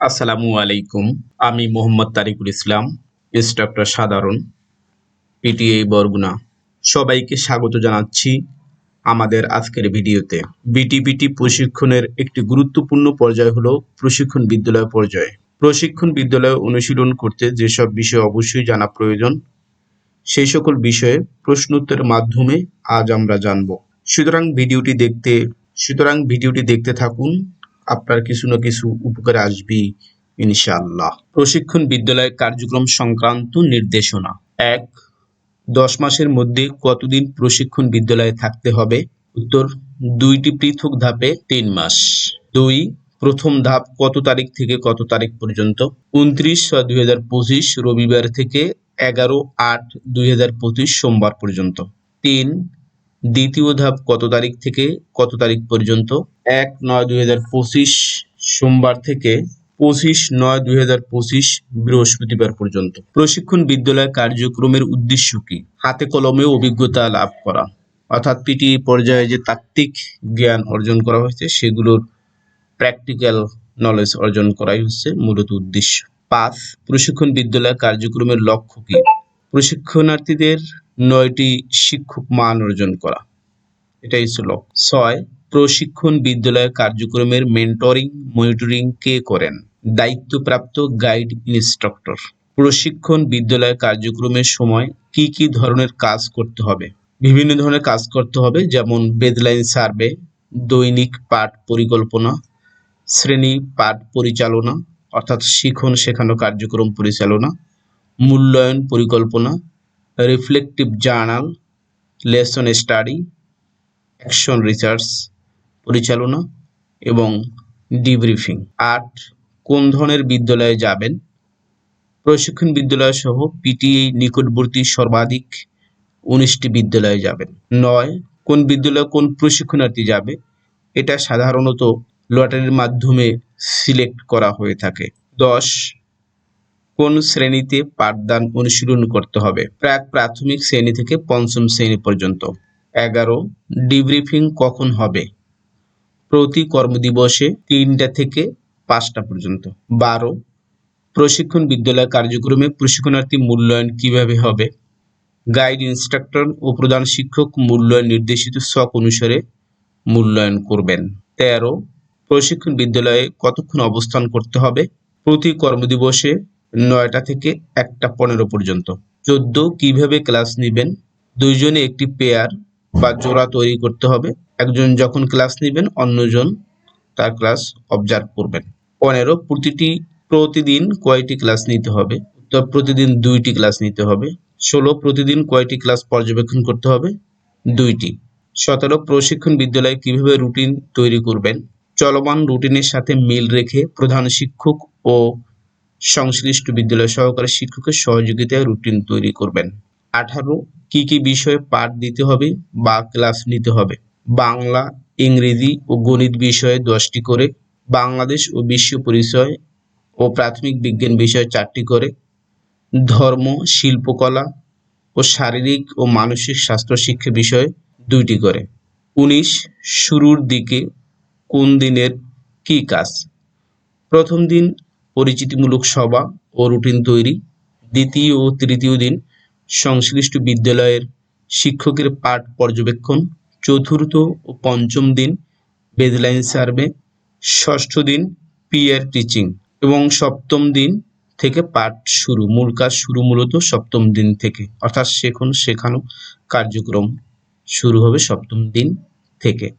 আসসালামু আলাইকুম। আমি মোহাম্মদ তারিকুল ইসলাম ইনস্ট্রাক্টর সাধারণ, পিটিএ বরগুনা। সবাইকে স্বাগত জানাচ্ছি আমাদের আজকের ভিডিওতে। বিটিপিটি প্রশিক্ষণের একটি গুরুত্বপূর্ণ পর্যায় হলো প্রশিক্ষণ বিদ্যালয় পর্যায়ে। প্রশিক্ষণ বিদ্যালয়ে অনুশীলন করতে যেসব বিষয় অবশ্যই জানা প্রয়োজন, সেই সকল বিষয়ে প্রশ্নোত্তরের মাধ্যমে আজ আমরা জানব। সুতরাং ভিডিওটি দেখতে, সুতরাং ভিডিওটি দেখতে থাকুন আপনার কিছু না কিছু উপকারে আসবে, ইনশাআল্লাহ। প্রশিক্ষণ বিদ্যালয়ের কার্যক্রম সংক্রান্ত নির্দেশনা। এক, দশ মাসের মধ্যে কতদিন প্রশিক্ষণ বিদ্যালয়ে থাকতে হবে? উত্তর, দুইটি পৃথক ধাপে তিন মাস। দুই, প্রথম ধাপ কত তারিখ থেকে কত তারিখ পর্যন্ত? উনত্রিশ ছয় দুই হাজার পঁচিশ রবিবার থেকে এগারো আট দুই হাজার পঁচিশ সোমবার পর্যন্ত। তিন দ্বিতীয় ধাপ কত তারিখ থেকে কত তারিখ পর্যন্ত? এক নয় দুই হাজার পঁচিশ সোমবার থেকে পঁচিশ নয় দুই হাজার পঁচিশ বৃহস্পতিবার পর্যন্ত। প্রশিক্ষণ বিদ্যালয় কার্যক্রমের উদ্দেশ্য কি? হাতে কলমে অভিজ্ঞতা লাভ করা। অর্থাৎ পিটি পর্যায়ে যে তাত্ত্বিক জ্ঞান অর্জন করা হয়েছে, সেগুলোর প্র্যাকটিক্যাল নলেজ অর্জন করাই হচ্ছে মূলত উদ্দেশ্য। পাঁচ, প্রশিক্ষণ বিদ্যালয় কার্যক্রমের লক্ষ্য কি? প্রশিক্ষণার্থীদের নয়টি শিক্ষক মান অর্জন করা। এটাই ছিল। ছয়, প্রশিক্ষণ বিদ্যালয় কার্যক্রমের মেন্টরিং মনিটরিং কে করেন? দায়িত্বপ্রাপ্ত গাইড ইনস্ট্রাক্টর প্রশিক্ষণ বিদ্যালয় কার্যক্রমের সময় কি কি ধরনের কাজ করতে হবে? বিভিন্ন ধরনের কাজ করতে হবে, যেমন বেদলাইন সার্ভে দৈনিক পাঠ পরিকল্পনা, শ্রেণি পাঠ পরিচালনা, অর্থাৎ শিখন শেখানো কার্যক্রম পরিচালনা, মূল্যায়ন পরিকল্পনা reflective journal lesson study action research পরিচালনা এবং ডিব্রিফিং আট, কোন ধরনের বিদ্যালয়ে যাবেন? প্রশিক্ষণ বিদ্যালয় সহ পিটিএ নিকটবর্তী সর্বাধিক উনিশটি বিদ্যালয়ে যাবেন। নয়, কোন বিদ্যালয়ে কোন প্রশিক্ষণার্থী যাবে? এটা সাধারণত লটারির মাধ্যমে সিলেক্ট করা হয়ে থাকে। দশ কোন শ্রেণীতে পাঠদান অনুশীলন করতে হবে? প্রাক প্রাথমিক শ্রেণি থেকে পঞ্চম শ্রেণি পর্যন্ত। এগারো ডিব্রিফিং কখন হবে? প্রতি কর্মদিবসে তিনটা থেকে পাঁচটা পর্যন্ত। বারো, প্রশিক্ষণ বিদ্যালয় কার্যক্রমে প্রশিক্ষণার্থী মূল্যায়ন কীভাবে হবে? গাইড ইনস্ট্রাক্টর ও প্রধান শিক্ষক মূল্যায়ন নির্দেশিত শখ অনুসারে মূল্যায়ন করবেন। তেরো, প্রশিক্ষণ বিদ্যালয়ে কতক্ষণ অবস্থান করতে হবে? প্রতি কর্মদিবসে নয়টা থেকে একটা পনেরো পর্যন্ত। চোদ্দ, কীভাবে ক্লাস নেবেন? দুইজনে একটি পেয়ার বা জোড়া তৈরি করতে হবে। একজন যখন ক্লাস নেবেন, অন্যজন তার ক্লাস অবজার্ভ করবেন। পনেরো, প্রতিটি, প্রতিদিন কয়টি ক্লাস নিতে হবে? উত্তর, প্রতিদিন দুইটি ক্লাস নিতে হবে। ষোলো, প্রতিদিন কয়টি ক্লাস পর্যবেক্ষণ করতে হবে? দুইটি। সতেরো, প্রশিক্ষণ বিদ্যালয়ে কীভাবে রুটিন তৈরি করবেন? চলমান রুটিনের সাথে মিল রেখে প্রধান শিক্ষক ও সংশ্লিষ্ট বিদ্যালয় সহকারী শিক্ষকের সহযোগিতায় রুটিন তৈরি করবেন। আঠারো, কি কি বিষয়ে পাঠ দিতে হবে বা ক্লাস নিতে হবে? বাংলা, ইংরেজি ও গণিত বিষয়ে দশটি করে, বাংলাদেশ ও বিশ্ব পরিচয় ও প্রাথমিক বিজ্ঞান বিষয়ে চারটি করে, ধর্ম, শিল্পকলা ও শারীরিক ও মানসিক স্বাস্থ্য শিক্ষা বিষয়ে দুইটি করে। উনিশ, শুরুর দিকে কোন দিনের কি কাজ? প্রথম দিন পরিচিতিমূলক সভা ও রুটিন তৈরি। দ্বিতীয় ও তৃতীয় দিন সংশ্লিষ্ট বিদ্যালয়ের শিক্ষকের পাঠ পর্যবেক্ষণ। চতুর্থ ও পঞ্চম দিন বেদলাইন সার্ভে ষষ্ঠ দিন পিয়ার টিচিং এবং সপ্তম দিন থেকে পাঠ শুরু। মূল কাজ শুরু মূলত সপ্তম দিন থেকে। অর্থাৎ শেখন শেখানো কার্যক্রম শুরু হবে সপ্তম দিন থেকে।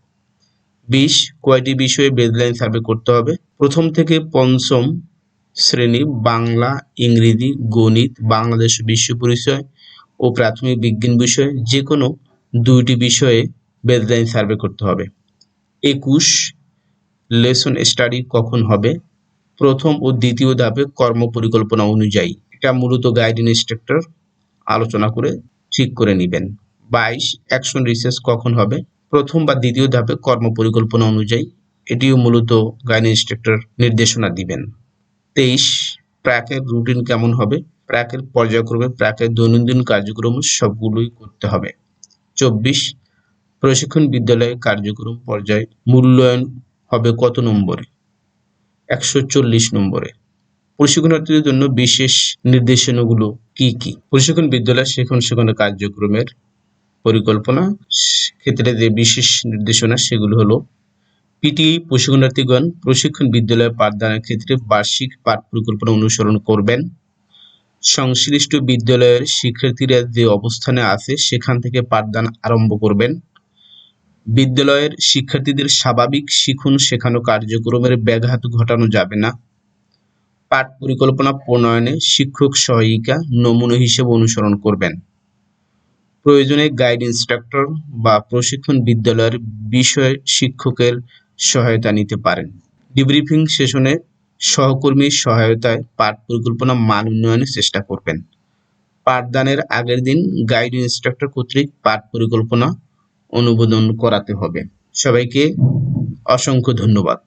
বিশ, কয়টি বিষয়ে বেদলাইন সার্ভে করতে হবে? প্রথম থেকে পঞ্চম শ্রেণি, বাংলা, ইংরেজি, গণিত, বাংলাদেশ, বিশ্ব পরিচয় ও প্রাথমিক বিজ্ঞান বিষয়ে যে কোনো দুইটি বিষয়ে বেদলাইন সার্ভে করতে হবে। একুশ লেসন স্টাডি কখন হবে? প্রথম ও দ্বিতীয় ধাপে কর্ম পরিকল্পনা অনুযায়ী। এটা মূলত গাইড ইনস্ট্রাক্টর আলোচনা করে ঠিক করে নেবেন। বাইশ অ্যাকশন রিসার্চ কখন হবে? প্রথম বা দ্বিতীয় ধাপে কর্ম পরিকল্পনা অনুযায়ী। এটিও মূলত গাইড ইনস্ট্রাক্টর নির্দেশনা দিবেন। তেইশ প্র্যাকের রুটিন কেমন হবে? প্র্যাকের পর্যায়ক্রমে প্র্যাকের দৈনন্দিন কার্যক্রম সবগুলোই করতে হবে। চব্বিশ, প্রশিক্ষণ বিদ্যালয়ে কার্যক্রম পর্যায়ে মূল্যায়ন হবে কত নম্বরে? একশো চল্লিশ নম্বরে। প্রশিক্ষণার্থীদের জন্য বিশেষ নির্দেশনাগুলো কি কি? প্রশিক্ষণ বিদ্যালয় সেখানে সেখানে কার্যক্রমের পরিকল্পনা, ক্ষেত্রে যে বিশেষ নির্দেশনা সেগুলো হলো পিটিই প্রশিক্ষণার্থীগণ প্রশিক্ষণ বিদ্যালয়ে পাঠদানের ক্ষেত্রে বার্ষিক পাঠ পরিকল্পনা অনুসরণ করবেন। সংশ্লিষ্ট বিদ্যালয়ের শিক্ষার্থীরা যে অবস্থানে আছে, সেখান থেকে পাঠদান আরম্ভ করবেন। বিদ্যালয়ের শিক্ষার্থীদের স্বাভাবিক শিখুন শেখানো কার্যক্রমের ব্যাঘাত ঘটানো যাবে না। পাঠ পরিকল্পনা প্রণয়নে শিক্ষক সহায়িকা নমুনা হিসেবে অনুসরণ করবেন। প্রয়োজনে গাইড ইনস্ট্রাক্টর বা প্রশিক্ষণ বিদ্যালয়ের বিষয় শিক্ষকের সহায়তা নিতে পারেন। ডিব্রিফিং সেশনে সহকর্মীর সহায়তায় পাঠ পরিকল্পনা মান উন্নয়নের চেষ্টা করবেন। পাঠদানের আগের দিন গাইড ইনস্ট্রাক্টর কর্তৃক পাঠ পরিকল্পনা অনুমোদন করাতে হবে। সবাইকে অসংখ্য ধন্যবাদ।